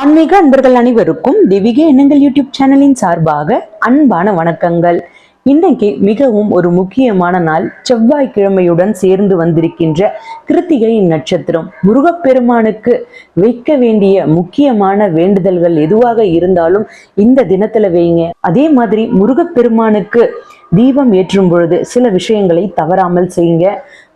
ஆன்மீக அன்பர்கள் அனைவருக்கும் திவிக எண்ணங்கள் யூடியூப் சேனலின் சார்பாக அன்பான வணக்கங்கள். இன்னைக்கு மிகவும் ஒரு முக்கியமான நாள். செவ்வாய்க்கிழமையுடன் சேர்ந்து வந்திருக்கின்ற கிருத்திகையின் நட்சத்திரம். முருகப்பெருமானுக்கு வைக்க வேண்டிய முக்கியமான வேண்டுதல்கள் எதுவாக இருந்தாலும் இந்த தினத்துல வைங்க. அதே மாதிரி முருகப்பெருமானுக்கு தீபம் ஏற்றும் பொழுது சில விஷயங்களை தவறாமல் செய்யுங்க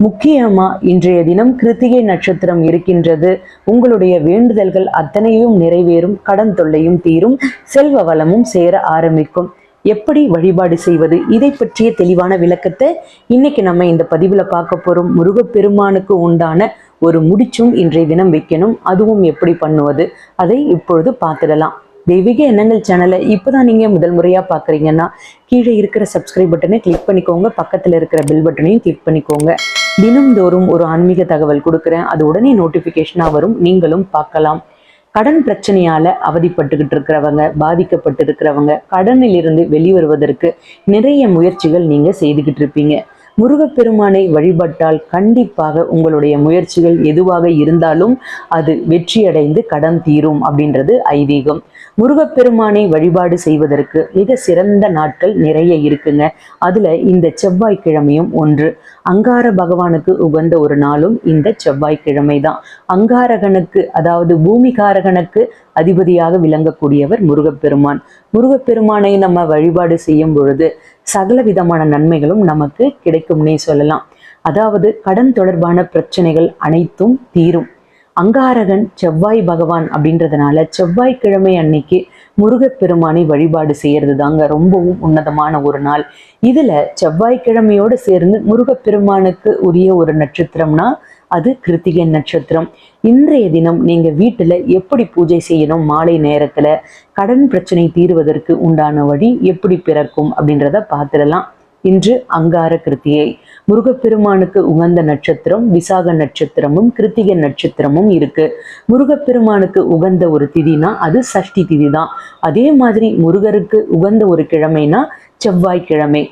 முக்கியமா இன்றைய தினம் கிருத்திகை நட்சத்திரம் இருக்கின்றது. உங்களுடைய வேண்டுதல்கள் அத்தனையும் நிறைவேறும் கடன் தொல்லையும் தீரும் செல்வ வளமும் சேர ஆரம்பிக்கும். எப்படி வழிபாடு செய்வது? இதை பற்றிய தெளிவான விளக்கத்தை இன்னைக்கு நம்ம இந்த பதிவுல பார்க்க போறோம். முருகப்பெருமானுக்கு உண்டான ஒரு முடிச்சும் இன்றைய தினம் வைக்கணும். அதுவும் எப்படி பண்ணுவது? அதை இப்பொழுது பார்த்துடலாம். தெய்வீக எண்ணங்கள் சேனலை இப்போதான் நீங்க முதல் முறையா பாக்குறீங்கன்னா கீழே இருக்கிற சப்ஸ்கிரைப் பட்டனை கிளிக் பண்ணிக்கோங்க. பக்கத்தில் இருக்கிற பெல் பட்டனையும் கிளிக் பண்ணிக்கோங்க. தினம்தோறும் ஒரு ஆன்மீக தகவல் கொடுக்குறேன். அது உடனே நோட்டிபிகேஷனா வரும். நீங்களும் பார்க்கலாம். கடன் பிரச்சனையால அவதிப்பட்டுக்கிட்டு இருக்கிறவங்க பாதிக்கப்பட்டு இருக்கிறவங்க கடனில் இருந்து வெளிவருவதற்கு நிறைய முயற்சிகள் நீங்க செய்துகிட்டு இருப்பீங்க. முருகப்பெருமானை வழிபட்டால் கண்டிப்பாக உங்களுடைய முயற்சிகள் எதுவாக இருந்தாலும் அது வெற்றியடைந்து கடன் தீரும் அப்படின்றது ஐதீகம். முருகப்பெருமானை வழிபாடு செய்வதற்கு மிக சிறந்த நாட்கள் நிறைய இருக்குங்க. அதுல இந்த செவ்வாய்க்கிழமையும் ஒன்று. அங்கார பகவானுக்கு உகந்த ஒரு நாளும் இந்த செவ்வாய்க்கிழமை தான் அங்காரகனுக்கு அதாவது பூமிகாரகனுக்கு அதிபதியாக விளங்கக்கூடியவர் முருகப்பெருமான். முருகப்பெருமானை நம்ம வழிபாடு செய்யும் பொழுது சகல விதமான நன்மைகளும் நமக்கு கிடைக்கும்னே சொல்லலாம். அதாவது கடன் தொடர்பான பிரச்சனைகள் அனைத்தும் தீரும். அங்காரகன் செவ்வாய் பகவான் அப்படின்றதுனால செவ்வாய்க்கிழமை அன்னைக்கு முருகப்பெருமானை வழிபாடு செய்யறது தாங்க ரொம்பவும் உன்னதமான ஒரு நாள். இதுல செவ்வாய்க்கிழமையோடு சேர்ந்து முருகப்பெருமானுக்கு உரிய ஒரு நட்சத்திரம்னா அது கிருத்திகை நட்சத்திரம். இன்றைய தினம் நீங்க வீட்டுல எப்படி பூஜை செய்யணும்? மாலை நேரத்துல கடன் பிரச்சனை தீர்வதற்கு உண்டான வழி எப்படி பிறக்கும் அப்படின்றத பார்த்துடலாம். இன்று அங்கார கிருத்தியை. முருகப்பெருமானுக்கு உகந்த நட்சத்திரம் விசாக நட்சத்திரமும் கிருத்திக நட்சத்திரமும் இருக்கு. முருகப்பெருமானுக்கு உகந்த ஒரு திதினா அது சஷ்டி திதி தான் அதே மாதிரி முருகருக்கு உகந்த ஒரு கிழமைனா செவ்வாய்க்கிழமை.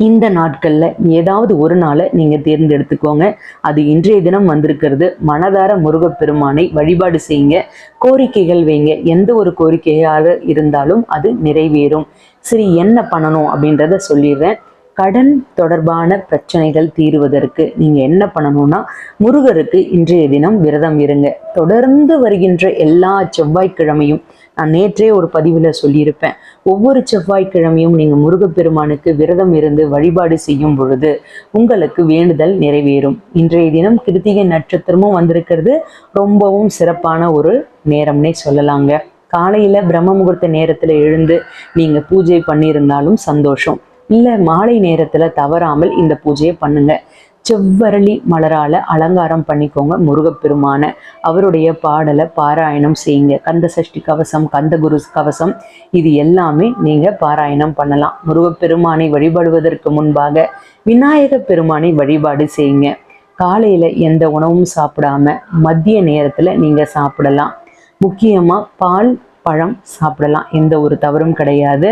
இந்த நாட்களில் ஏதாவது ஒரு நாளை நீங்க தேர்ந்தெடுத்துக்கோங்க. அது இன்றைய தினம் வந்திருக்கிறது. மனதார முருகப்பெருமானை வழிபாடு செய்யுங்க. கோரிக்கைகள் வைங்க. எந்த ஒரு கோரிக்கையாக இருந்தாலும் அது நிறைவேறும். சரி என்ன பண்ணணும் அப்படின்றத சொல்லிடுறேன். கடன் தொடர்பான பிரச்சனைகள் தீருவதற்கு நீங்கள் என்ன பண்ணணும்னா முருகருக்கு இன்றைய தினம் விரதம் இருங்க. தொடர்ந்து வருகின்ற எல்லா செவ்வாய்க்கிழமையும் நான் நேற்றே ஒரு பதிவில் சொல்லியிருப்பேன். ஒவ்வொரு செவ்வாய்க்கிழமையும் நீங்கள் முருகப்பெருமானுக்கு விரதம் இருந்து வழிபாடு செய்யும் பொழுது உங்களுக்கு வேண்டுதல் நிறைவேறும். இன்றைய தினம் கிருத்திகை நட்சத்திரமும் வந்திருக்கிறது. ரொம்பவும் சிறப்பான ஒரு நேரம்னே சொல்லலாங்க. காலையில் பிரம்ம முகூர்த்த நேரத்தில் எழுந்து நீங்கள் பூஜை பண்ணியிருந்தாலும் சந்தோஷம். இல்லை மாலை நேரத்தில் தவறாமல் இந்த பூஜையை பண்ணுங்க. செவ்வரளி மலரால அலங்காரம் பண்ணிக்கோங்க முருகப்பெருமான. அவருடைய பாடலை பாராயணம் செய்யுங்க. கந்த சஷ்டி கவசம் கந்தகுரு கவசம் இது எல்லாமே நீங்க பாராயணம் பண்ணலாம். முருகப்பெருமானை வழிபடுவதற்கு முன்பாக விநாயக பெருமானை வழிபாடு செய்யுங்க. காலையில எந்த உணவும் சாப்பிடாம மதிய நேரத்துல நீங்க சாப்பிடலாம். முக்கியமா பால் பழம் சாப்பிடலாம். எந்த ஒரு தவறும் கிடையாது.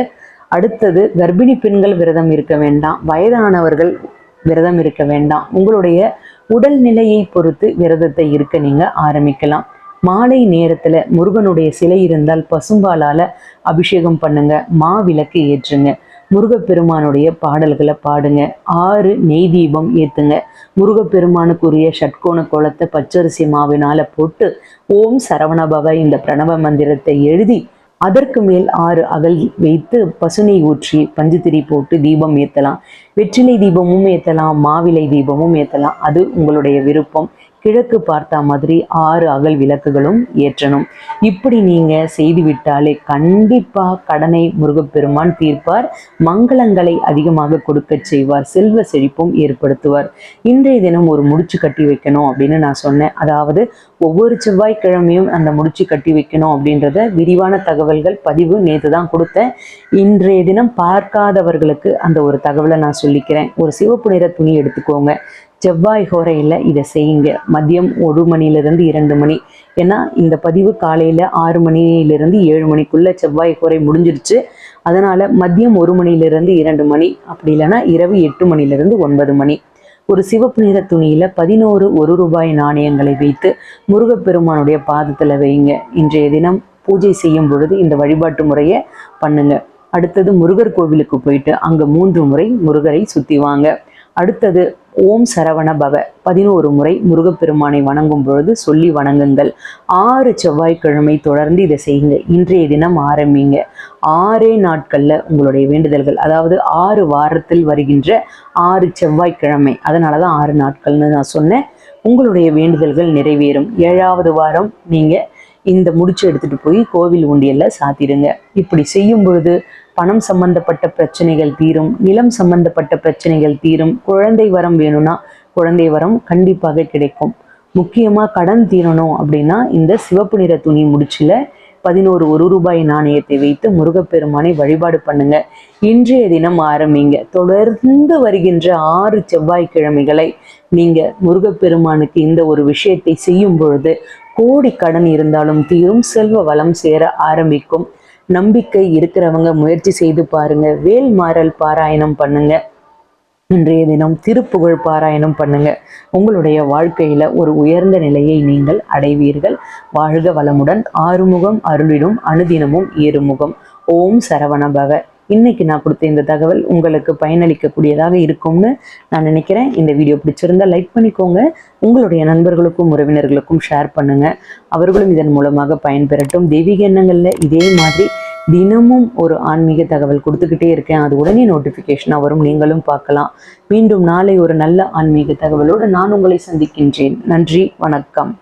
அடுத்தது கர்ப்பிணி பெண்கள் விரதம் இருக்க வேண்டாம். வயதானவர்கள் விரதம் இருக்க வேண்டாம். உங்களுடைய உடல்நிலையை பொறுத்து விரதத்தை இருக்க நீங்க ஆரம்பிக்கலாம். மாலை நேரத்துல முருகனுடைய சிலை இருந்தால் பசும்பாலால அபிஷேகம் பண்ணுங்க. மா விளக்கு ஏற்றுங்க. முருகப்பெருமானுடைய பாடல்களை பாடுங்க. ஆறு நெய் தீபம் ஏத்துங்க. முருகப்பெருமானுக்குரிய ஷட்கோண கோலத்தை பச்சரிசி மாவினால போட்டு ஓம் சரவணபவ இந்த பிரணவ மந்திரத்தை எழுதி அதற்கு மேல் ஆறு அகல் வைத்து பசுனை ஊற்றி பஞ்சுத்திரி போட்டு தீபம் ஏற்றலாம் வெற்றிலை தீபமும் ஏற்றலாம் மாவிலை தீபமும் ஏற்றலாம் அது உங்களுடைய விருப்பம். கிழக்கு பார்த்தா மாதிரி ஆறு அகல் விளக்குகளும் ஏற்றணும். இப்படி நீங்க செய்து விட்டாலே கண்டிப்பா கடனை முருகப்பெருமான் தீர்ப்பார். மங்களங்களை அதிகமாக கொடுக்க செய்வார். செல்வ செழிப்பும் ஏற்படுத்துவார். இன்றைய தினம் ஒரு முடிச்சு கட்டி வைக்கணும் அப்படின்னு நான் சொன்னேன். அதாவது ஒவ்வொரு செவ்வாய்க்கிழமையும் அந்த முடிச்சு கட்டி வைக்கணும் அப்படின்றத விரிவான தகவல்கள் பதிவு நேற்று தான் கொடுத்தேன். இன்றைய தினம் பார்க்காதவர்களுக்கு அந்த ஒரு தகவலை நான் சொல்லிக்கிறேன். ஒரு சிவப்பு நிற துணி எடுத்துக்கோங்க. செவ்வாய் ஹோரையில் இதை செய்யுங்க. மதியம் ஒரு மணிலிருந்து இரண்டு மணி. ஏன்னா இந்த பதிவு காலையில் ஆறு மணியிலிருந்து ஏழு மணிக்குள்ளே செவ்வாய் ஹோரை முடிஞ்சிருச்சு. அதனால் மதியம் ஒரு மணிலிருந்து இரண்டு மணி. அப்படி இல்லைன்னா இரவு எட்டு மணிலிருந்து ஒன்பது மணி. ஒரு சிவப்பு நிற துணியில் பதினோரு ஒரு ரூபாய் நாணயங்களை வைத்து முருகப்பெருமானுடைய பாதத்தில் வைங்க இன்றைய தினம் பூஜை செய்யும் பொழுது இந்த வழிபாட்டு முறையை பண்ணுங்க. அடுத்தது முருகர் கோவிலுக்கு போயிட்டு அங்கே மூன்று முறை முருகரை சுற்றி வாங்க. அடுத்தது ஓம் சரவண பவ. பதினோரு முறை முருகப்பெருமானை வணங்கும் பொழுது சொல்லி வணங்குங்கள். ஆறு செவ்வாய்க்கிழமை தொடர்ந்து இதை செய்யுங்க. இன்றைய தினம் ஆரம்பிங்க. ஆறே நாட்களில் உங்களுடைய வேண்டுதல்கள் அதாவது ஆறு வாரத்தில் வருகின்ற ஆறு செவ்வாய்க்கிழமை. அதனால தான் ஆறு நாட்கள்னு நான் சொன்னேன். உங்களுடைய வேண்டுதல்கள் நிறைவேறும். ஏழாவது வாரம் நீங்கள் இந்த முடிச்சு எடுத்துகிட்டு போய் கோவில் உண்டியலில் சாத்திடுங்க. இப்படி செய்யும் பொழுது பணம் சம்பந்தப்பட்ட பிரச்சனைகள் தீரும் நிலம் சம்பந்தப்பட்ட பிரச்சனைகள் தீரும் குழந்தை வரம் வேணும்னா குழந்தை வரம் கண்டிப்பாக கிடைக்கும். முக்கியமா கடன் தீரணும் அப்படின்னா இந்த சிவப்பு நிற துணி முடிச்சில பதினோரு ஒரு ரூபாய் நாணயத்தை வைத்து முருகப்பெருமானை வழிபாடு பண்ணுங்க. இன்றைய தினம் ஆரம்பிங்க. தொடர்ந்து வருகின்ற ஆறு செவ்வாய்க்கிழமைகளை நீங்க முருகப்பெருமானுக்கு இந்த ஒரு விஷயத்தை செய்யும் பொழுது கோடி கடன் இருந்தாலும் தீரும் செல்வ வளம் சேர ஆரம்பிக்கும். நம்பிக்கை இருக்கிறவங்க முயற்சி செய்து பாருங்க. வேல் மாறல் பாராயணம் பண்ணுங்க. இன்றைய தினம் திருப்புகழ் பாராயணம் பண்ணுங்க. உங்களுடைய வாழ்க்கையில ஒரு உயர்ந்த நிலையை நீங்கள் அடைவீர்கள். வாழ்க வளமுடன். ஆறுமுகம் அருளிடும் அனுதினமும் ஏறுமுகம். ஓம் சரவணபவ. இன்னைக்கு நான் கொடுத்த இந்த தகவல் உங்களுக்கு பயனளிக்கக்கூடியதாக இருக்கும்னு நான் நினைக்கிறேன். இந்த வீடியோ பிடிச்சிருந்தா லைக் பண்ணிக்கோங்க. உங்களுடைய நண்பர்களுக்கும் உறவினர்களுக்கும் ஷேர் பண்ணுங்க. அவர்களும் இதன் மூலமாக பயன்பெறட்டும். தெய்வீக எண்ணங்களில் இதே மாதிரி தினமும் ஒரு ஆன்மீக தகவல் கொடுத்துக்கிட்டே இருக்கேன். அது உடனே நோட்டிஃபிகேஷனாக வரும். நீங்களும் பார்க்கலாம். மீண்டும் நாளை ஒரு நல்ல ஆன்மீக தகவலோடு நான் உங்களை சந்திக்கின்றேன். நன்றி. வணக்கம்.